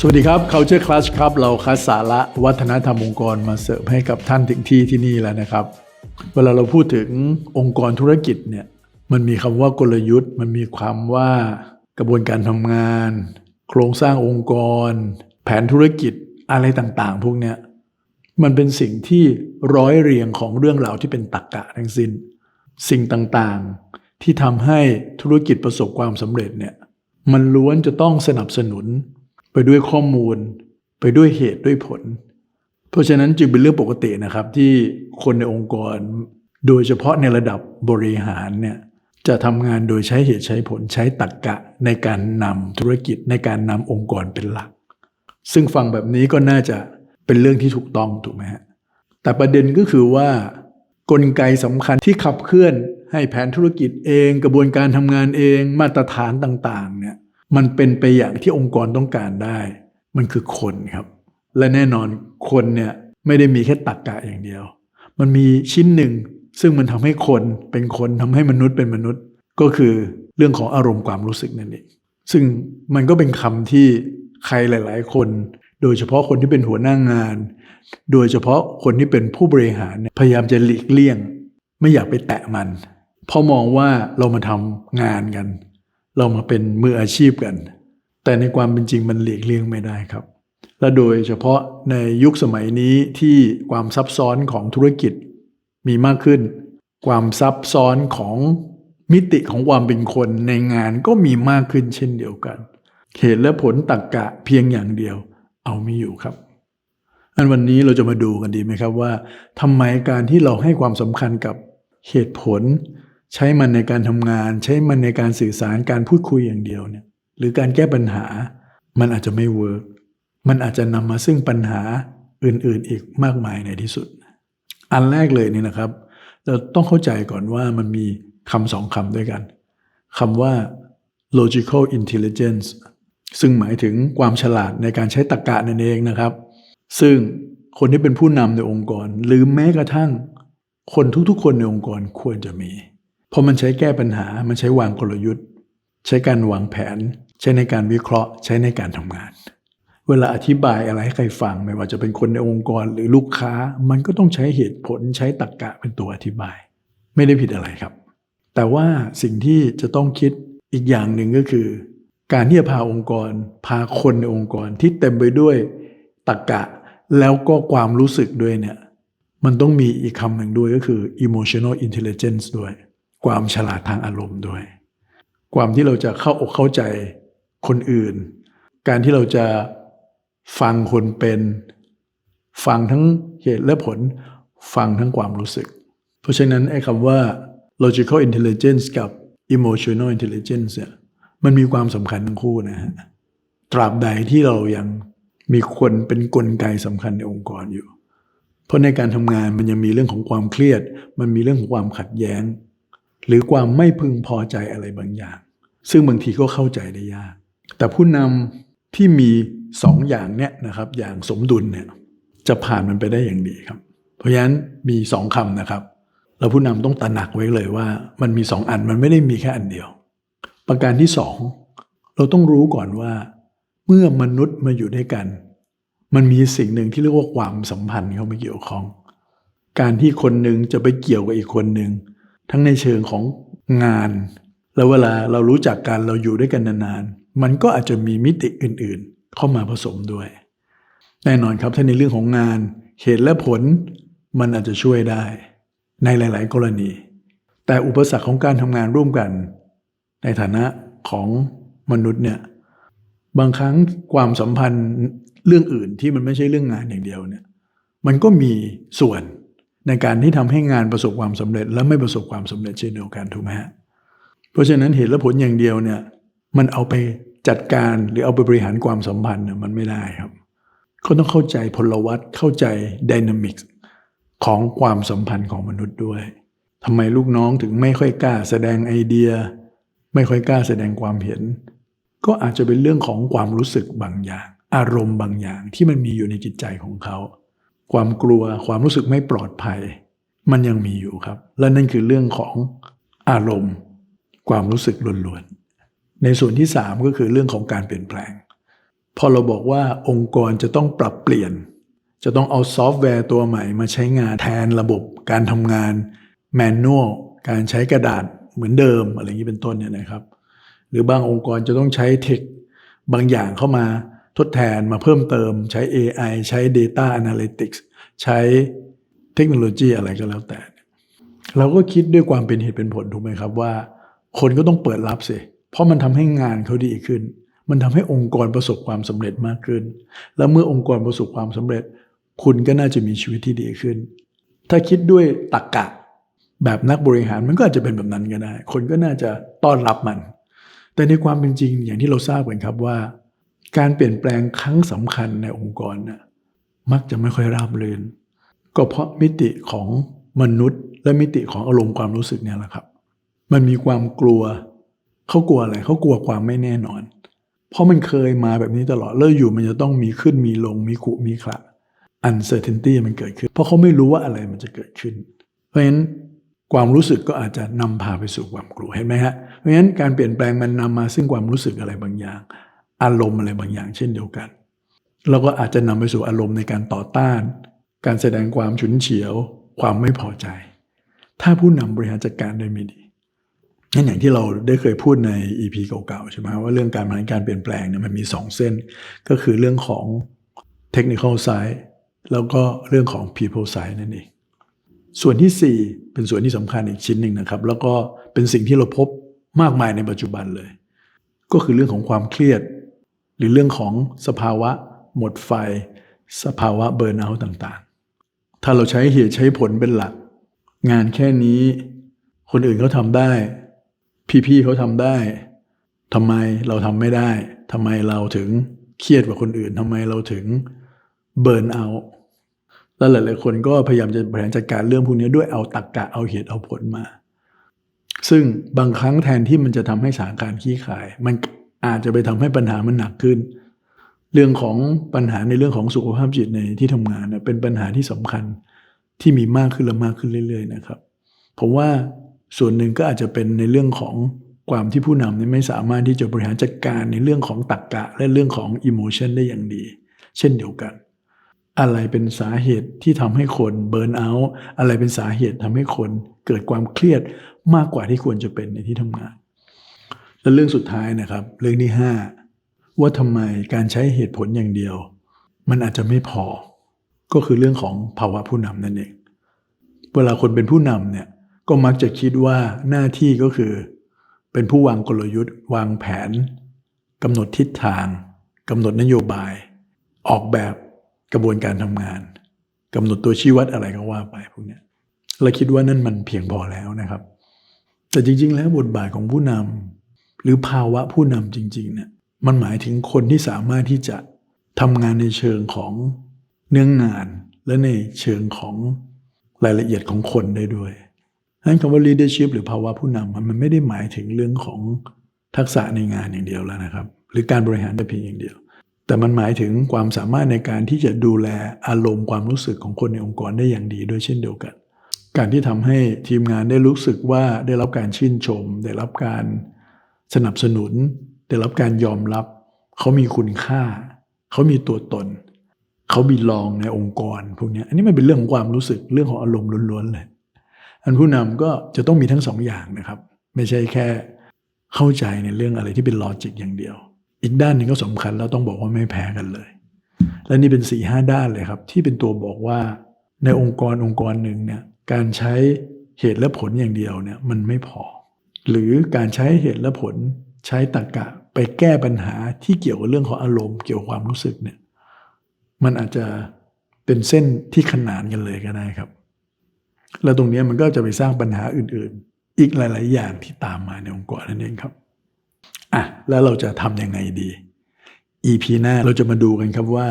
สวัสดีครับ Culture Clash ครับ เราคัดสาระวัฒนธรรมองค์กรมาเสิร์ฟให้กับท่านถึงที่ที่นี่แล้วนะครับ เวลาเราพูดถึงองค์กรธุรกิจเนี่ย มันมีคำว่ากลยุทธ์ มันมีความว่ากระบวนการทำงาน โครงสร้างองค์กร แผนธุรกิจอะไรต่างๆ พวกเนี้ย มันเป็นสิ่งที่ร้อยเรียงของเรื่องราวที่เป็นตรกกะทั้งสิ้น สิ่งต่างๆที่ทำให้ธุรกิจประสบความสำเร็จเนี่ย มันล้วนจะต้องสนับสนุน ด้วยข้อมูล ไปด้วยเหตุด้วยผล เพราะฉะนั้นจึงเป็นเรื่องปกตินะครับที่คนในองค์กร โดยเฉพาะในระดับบริหารเนี่ยจะทำงานโดยใช้เหตุใช้ผลใช้ตรรกกะในการนำธุรกิจในการนำองค์กรเป็นหลัก ซึ่งฟังแบบนี้ก็น่าจะเป็นเรื่องที่ถูกต้องถูกไหมฮะแต่ประเด็นก็คือว่ากลไกสำคัญที่ขับเคลื่อนให้แผนธุรกิจเอง กระบวนการทำงานเองมาตรฐานต่างๆเนี่ย มันเป็นไปอย่างที่องค์กรต้องการได้ มันคือคนครับ และแน่นอนคนเนี่ยไม่ได้มีแค่ตรกกะอย่างเดียว มันมีชิ้นหนึ่งซึ่งมันทำให้คนเป็นคนทำให้มนุษย์เป็นมนุษย์ ก็คือเรื่องของอารมณ์ความรู้สึกนั่นเองซึ่งมันก็เป็นคำที่ใครหลาย ๆ คน โดยเฉพาะคนที่เป็นหัวหน้างาน โดยเฉพาะคนที่เป็นผู้บริหารพยายามจะหลีกเลี่ยง ไม่อยากไปแตะมัน เพราะมองว่าเรามาทำงานกัน เรามาเป็นมืออาชีพกัน แต่ในความเป็นจริงมันหลีกเลี่ยงไม่ได้ครับ และโดยเฉพาะในยุคสมัยนี้ที่ความซับซ้อนของธุรกิจมีมากขึ้น ความซับซ้อนของมิติของความเป็นคนในงานก็มีมากขึ้นเช่นเดียวกัน เหตุและผลตรกกะเพียงอย่างเดียว เอาไม่อยู่ครับอันวันนี้เราจะมาดูกันดีไหมครับว่าทำไมการที่เราให้ความสำคัญกับเหตุผล ใช้มันในการทำงาน ใช้มันในการสื่อสารการพูดคุยอย่างเดียวเนี่ยหรือการแก้ปัญหามันอาจจะไม่เวิร์กมันอาจจะนำมาซึ่งปัญหาอื่นๆอีกมากมายในที่สุด อันแรกเลยนี่นะครับเราต้องเข้าใจก่อนว่ามันมีคำสองคำด้วยกันคำว่า logical intelligence ซึ่งหมายถึงความฉลาดในการใช้ตรรกะนั่นเองนะครับ ซึ่งคนที่เป็นผู้นำในองค์กร หรือแม้กระทั่งคนทุกๆ คนในองค์กรควรจะมี เพราะมันใช้แก้ปัญหา มันใช้วางกลยุทธ์ ใช้การวางแผน ใช้ในการวิเคราะห์ ใช้ในการทำงาน เวลาอธิบายอะไรให้ใครฟังไม่ว่าจะเป็นคนในองค์กรหรือลูกค้า มันก็ต้องใช้เหตุผลใช้ตรรกะเป็นตัวอธิบาย ไม่ได้ผิดอะไรครับ แต่ว่าสิ่งที่จะต้องคิดอีกอย่างหนึ่งก็คือ การที่จะพาองค์กร พาคนในองค์กรที่เต็มไปด้วยตรรกะแล้วก็ความรู้สึกด้วยเนี่ยมันต้องมีอีกคำหนึ่งด้วยก็คือ emotional intelligence ด้วย ความฉลาดทางอารมณ์ด้วย ความที่เราจะเข้าอกเข้าใจคนอื่น การที่เราจะฟังคนเป็น ฟังทั้งเหตุและผล ฟังทั้งความรู้สึก เพราะฉะนั้นไอ้คำว่า logical intelligence กับ emotional intelligence เนี่ยมันมีความสำคัญทั้งคู่นะฮะ ตราบใดที่เรายังมีคนเป็นนกลไกสำคัญในองค์กรอยู่ เพราะในการทำงานมันยังมีเรื่องของความเครียด มันมีเรื่องของความขัดแย้ง หรือความไม่พึงพอใจอะไรบางอย่าง ซึ่งบางทีก็เข้าใจได้ยาก แต่ผู้นำที่มีสองอย่างเนี้ยนะครับอย่างสมดุลเนี่ยจะผ่านมันไปได้อย่างดีครับ เพราะฉะนั้นมีสองคำนะครับแล้วผู้นำต้องตระหนักไว้เลยว่า มันมีสองอันมันไม่ได้มีแค่อันเดียว ประการที่สองเราต้องรู้ก่อนว่า เมื่อมนุษย์มาอยู่ด้วยกัน มันมีสิ่งหนึ่งที่เรียกว่าความสัมพันธ์เข้ามาเกี่ยวข้อง การที่คนหนึ่งจะไปเกี่ยวกับอีกคนหนึ่ง ทั้งในเชิงของงาน แล้วเวลาเรารู้จักกันเราอยู่ด้วยกันนานๆ มันก็อาจจะมีมิติอื่นๆ เข้ามาผสมด้วย แน่นอนครับถ้าในเรื่องของงานเหตุและผลมันอาจจะช่วยได้ ในหลาย ๆ กรณี แต่อุปสรรคของการทำงานร่วมกัน ในฐานะของมนุษย์เนี่ยบางครั้งความสัมพันธ์เรื่องอื่นที่มันไม่ใช่เรื่องงานอย่างเดียวเนี่ยมันก็มีส่วน ในการที่ทำให้งานประสบความสำเร็จ และไม่ประสบความสำเร็จเช่นเดียวกันถูกไหมฮะเพราะฉะนั้นเหตุและผลอย่างเดียวเนี่ยมันเอาไปจัดการหรือเอาไปบริหารความสัมพันธ์เนี่ยมันไม่ได้ครับเขาต้องเข้าใจพลวัตเข้าใจดินามิกของความสัมพันธ์ของมนุษย์ด้วยทำไมลูกน้องถึงไม่ค่อยกล้าแสดงไอเดีย ไม่ค่อยกล้าแสดงความเห็น ก็อาจจะเป็นเรื่องของความรู้สึกบางอย่าง อารมณ์บางอย่างที่มันมีอยู่ในจิตใจของเขา ความกลัวความรู้สึกไม่ปลอดภัย มันยังมีอยู่ครับ และนั่นคือเรื่องของอารมณ์ ความรู้สึกล้วนๆ ในส่วนที่ 3 ก็คือเรื่องของการเปลี่ยนแปลง พอเราบอกว่าองค์กรจะต้องปรับเปลี่ยน จะต้องเอาซอฟต์แวร์ตัวใหม่มาใช้งานแทนระบบการทำงานแมนนวลการใช้กระดาษเหมือนเดิมอะไรอย่างนี้เป็นต้นเนี่ยนะครับ หรือบางองค์กรจะต้องใช้เทคบางอย่างเข้ามา ทดแทนมาเพิ่มเติมใช้ AI ใช้ Data Analytics ใช้เทคโนโลยีอะไรก็แล้วแต่ เราก็คิดด้วยความเป็นเหตุเป็นผลถูกไหมครับว่า คนก็ต้องเปิดรับสิ เพราะมันทำให้งานเขาดีขึ้น มันทำให้องค์กรประสบความสำเร็จมากขึ้น แล้วเมื่อองค์กรประสบความสำเร็จ คุณก็น่าจะมีชีวิตที่ดีขึ้น ถ้าคิดด้วยตรรกกะแบบนักบริหารมันก็อาจจะเป็นแบบนั้นก็ได้ คนก็น่าจะต้อนรับมัน แต่ในความเป็นจริงอย่างที่เราทราบกันครับว่า การเปลี่ยนแปลงครั้งสำคัญในองค์กรน่ะมักจะไม่ค่อยราบรื่นก็เพราะมิติของมนุษย์ และมิติของอารมณ์ความรู้สึกเนี่ยแหละครับ มันมีความกลัวเขากลัวอะไรเขากลัวความไม่แน่นอน เพราะมันเคยมาแบบนี้ตลอดแล้วอยู่มันจะต้องมีขึ้นมีลงมีขุมีขละ uncertainty มันเกิดขึ้น เพราะเขาไม่รู้ว่าอะไรมันจะเกิดขึ้น เพราะฉะนั้นความรู้สึกก็อาจจะนำพาไปสู่ความกลัวเห็นไหมฮะเพราะฉะนั้นการเปลี่ยนแปลงมันนำมาซึ่งความรู้สึกอะไรบางอย่าง อารมณ์อะไรบางอย่างเช่นเดียวกันแล้วก็อาจจะนำไปสู่อารมณ์ในการต่อต้าน การแสดงความฉุนเฉียว ความไม่พอใจ ถ้าผู้นำบริหารจัดการได้ไม่ดีนั่นอย่างที่เราได้เคยพูดใน EP เก่าๆใช่ไหมว่าเรื่องการบริหารการเปลี่ยนแปลงเนี่ยมันมี 2 เส้น ก็คือเรื่องของ technical side แล้วก็เรื่องของ people side นั่นเองส่วนที่ 4 เป็นส่วนที่สำคัญอีกชิ้นหนึ่งนะครับ แล้วก็เป็นสิ่งที่เราพบมากมายในปัจจุบันเลย ก็คือเรื่องของความเครียด หรือเรื่องของสภาวะหมดไฟ สภาวะเบิร์นเอาท์ต่างๆ ถ้าเราใช้เหตุใช้ผลเป็นหลัก งานแค่นี้ คนอื่นเขาทำได้ พี่ๆเขาทำได้ทำไมเราทำไม่ได้ทำไมเราถึงเครียดกว่าคนอื่นทำไมเราถึงเบิร์นเอาท์แล้วหลายๆคนก็พยายามจะบริหารจัดการเรื่องพวกนี้ด้วยเอาตักกะเอาเหตุเอาผลมา ซึ่งบางครั้งแทนที่มันจะทำให้สถานการณ์ขี้ขาย มัน อาจจะไปทำให้ปัญหามันหนักขึ้น เรื่องของปัญหาในเรื่องของสุขภาพจิตในที่ทำงานเนี่ยเป็นปัญหาที่สำคัญที่มีมากขึ้นและมากขึ้นเรื่อย ๆ นะครับผมว่าส่วนหนึ่งก็อาจจะเป็นในเรื่องของความที่ผู้นำนี่ไม่สามารถที่จะบริหารจัดการในเรื่องของตรรกกะ และเรื่องของอิโมชันได้อย่างดี เช่นเดียวกัน อะไรเป็นสาเหตุที่ทำให้คนเบิร์นเอาท์อะไรเป็นสาเหตุทำให้คนเกิดความเครียดมากกว่าที่ควรจะเป็นในที่ทำงาน และเรื่องสุดท้ายนะครับ เรื่องที่ 5 ว่าทำไมการใช้เหตุผลอย่างเดียว มันอาจจะไม่พอ ก็คือเรื่องของภาวะผู้นำนั่นเอง เวลาคนเป็นผู้นำเนี่ยก็มักจะคิดว่าหน้าที่ก็คือ เป็นผู้วางกลยุทธ์ วางแผนกำหนดทิศทางกำหนดนโยบาย ออกแบบกระบวนการทำงานกำหนดตัวชี้วัดอะไรก็ว่าไปพวกนี้เราคิดว่านั่นมันเพียงพอแล้วนะครับ แต่จริง ๆ แล้วบทบาทของผู้นำ หรือภาวะผู้นำจริงๆเนี่ยมันหมายถึงคนที่สามารถที่จะทำงานในเชิงของเนื้องงานและในเชิงของรายละเอียดของคนได้ด้วยนั้นคำว่า leadership หรือภาวะผู้นำมันไม่ได้หมายถึงเรื่องของทักษะในงานอย่างเดียวแล้วนะครับ หรือการบริหารแต่เพียงอย่างเดียว แต่มันหมายถึงความสามารถในการที่จะดูแลอารมณ์ความรู้สึกของคนในองค์กรได้อย่างดีด้วยเช่นเดียวกัน การที่ทำให้ทีมงานได้รู้สึกว่าได้รับการชื่นชม ได้รับการ สนับสนุน ได้รับการยอมรับ เขามีคุณค่า เขามีตัวตน เขาบีลองในองค์กรพวกนี้อันนี้มันเป็นเรื่องของความรู้สึกเรื่องของอารมณ์ล้วนๆเลย อันผู้นำก็จะต้องมีทั้งสองอย่างนะครับ ไม่ใช่แค่เข้าใจในเรื่องอะไรที่เป็นลอจิกอย่างเดียว อีกด้านหนึ่งก็สำคัญแล้วต้องบอกว่าไม่แพ้กันเลย และนี่เป็นสี่ห้าด้านเลยครับ ที่เป็นตัวบอกว่าในองค์กรองค์กรหนึ่งเนี่ยการใช้เหตุและผลอย่างเดียวเนี่ยมันไม่พอ หรือการใช้เหตุและผลใช้ตรรกะไปแก้ปัญหาที่เกี่ยวกับเรื่องของอารมณ์เกี่ยวกับความรู้สึกเนี่ยมันอาจจะเป็นเส้นที่ขนานกันเลยก็ได้ครับ แล้วตรงนี้มันก็จะไปสร้างปัญหาอื่นๆ อีกหลาย ๆ อย่างที่ตามมาในองค์กรนั่นเองครับอะแล้วเราจะทำยังไงดี EP หน้าเราจะมาดูกันครับว่า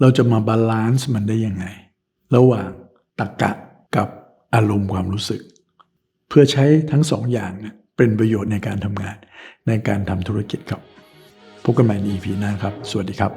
เราจะมาบาลานซ์มันได้ยังไง ระหว่างตรรกะกับอารมณ์ความรู้สึก เพื่อใช้ทั้งสองอย่างเนี่ย เป็นประโยชน์ในการทำงาน ในการทำธุรกิจครับ พบกันใหม่ใน EP หน้าครับ สวัสดีครับ